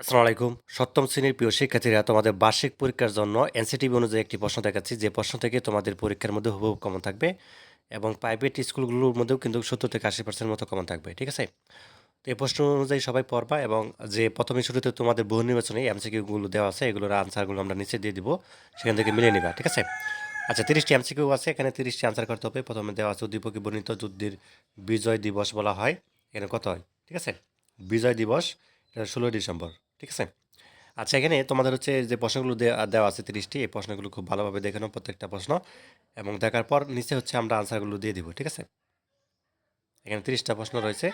আসসালামু আলাইকুম। সপ্তম শ্রেণির প্রিয় শিক্ষার্থীরা, তোমাদের বার্ষিক পরীক্ষার জন্য এনসিটিভি অনুযায়ী একটি প্রশ্ন দেখাচ্ছি। যে প্রশ্ন থেকে তোমাদের পরীক্ষার মধ্যে হুবহু কমন থাকবে এবং প্রাইভেট স্কুলগুলোর মধ্যেও কিন্তু সত্তর থেকে আশি পার্সেন্ট মতো কমন থাকবে, ঠিক আছে? তো এই প্রশ্ন অনুযায়ী সবাই পড়বা এবং যে প্রথমে শুরুতে তোমাদের বহু নির্বাচনে এমসিকিউগুলো দেওয়া আছে, এগুলোর আনসারগুলো আমরা নিচে দিয়ে দিব, সেখান থেকে মিলিয়ে নিবা, ঠিক আছে? আচ্ছা তিরিশটি এমসিকিউ আছে, এখানে তিরিশটি আনসার করতে হবে। প্রথমে দেওয়া আছে, উদ্দীপকে বর্ণিত যুদ্ধের বিজয় দিবস বলা হয়, এখানে কত হয়, ঠিক আছে? বিজয় দিবস, এটা ষোলোই ডিসেম্বর। ঠিক আছে? আচ্ছা এখানে তোমাদের হচ্ছে যে প্রশ্নগুলো দেওয়া আছে তিরিশটি, এই প্রশ্নগুলো খুব ভালোভাবে দেখে নাও প্রত্যেকটা প্রশ্ন এবং দেখার পর নিচে হচ্ছে আমরা আনসারগুলো দিয়ে দিব, ঠিক আছে? এখানে তিরিশটা প্রশ্ন রয়েছে।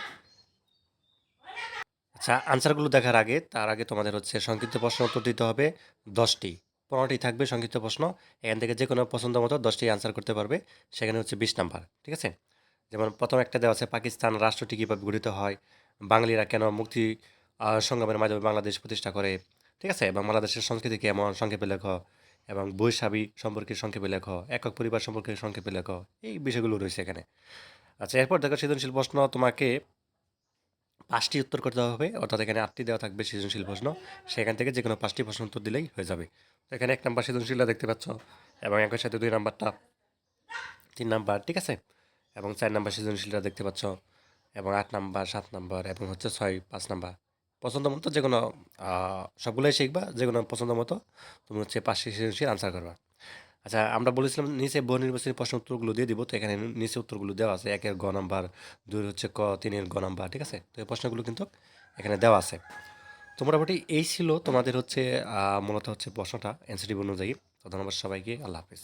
আচ্ছা আনসারগুলো দেখার আগে, তার আগে তোমাদের হচ্ছে সংক্ষিপ্ত প্রশ্ন উত্তর দিতে হবে, দশটি। পনেরোটি থাকবে সংক্ষিপ্ত প্রশ্ন, এখান থেকে যে কোনো পছন্দ মতো দশটি আনসার করতে পারবে, সেখানে হচ্ছে বিশ নাম্বার, ঠিক আছে? যেমন প্রথম একটা দেওয়া আছে, পাকিস্তান রাষ্ট্রটি কীভাবে গঠিত হয়, বাঙালিরা কেন মুক্তি সংগ্রামের মাধ্যমে বাংলাদেশ প্রতিষ্ঠা করে, ঠিক আছে? এবং বাংলাদেশের সংস্কৃতি কেমন? সংক্ষেপে লেখ। এবং বৈশাবী সম্পর্কে সংক্ষেপে লেখ। একক পরিবার সম্পর্কে সংক্ষেপে লেখ। এই বিষয়গুলো রয়েছে এখানে। আচ্ছা এরপর দেখো সৃজনশীল প্রশ্ন। তোমাকে পাঁচটি উত্তর করতে হবে, অর্থাৎ এখানে আটটি দেওয়া থাকবে সৃজনশীল প্রশ্ন। সেখান থেকে যে কোনো পাঁচটি প্রশ্ন উত্তর দিলেই হয়ে যাবে। তো এখানে এক নাম্বার সৃজনশীলটা দেখতে পাচ্ছ, এবং একই সাথে দুই নাম্বারটা, তিন নাম্বার, ঠিক আছে? এবং চার নাম্বার সৃজনশীলটা দেখতে পাচ্ছ, এবং আট নাম্বার, সাত নাম্বার, এবং হচ্ছে ছয়, পাঁচ নাম্বার। পছন্দ মতো যে কোনো সবগুলোই শিখবা, যে কোনো পছন্দ মতো তুমি হচ্ছে পাঁচটি সৃজনশীল আনসার করবা। আচ্ছা আমরা বলেছিলাম নিচে বহু নির্বাচনী প্রশ্ন উত্তরগুলো দিয়ে দিব, তো এখানে নিচে উত্তরগুলো দেওয়া আছে, একের গ নাম্বার, দুই হচ্ছে ক তিনের গ নাম্বার, ঠিক আছে? তো এই প্রশ্নগুলো কিন্তু এখানে দেওয়া আছে। তো মোটামুটি এই ছিল তোমাদের হচ্ছে মূলত হচ্ছে প্রশ্নটা এনসিটিভ অনুযায়ী। তো ধন্যবাদ সবাইকে, আল্লাহ হাফিজ।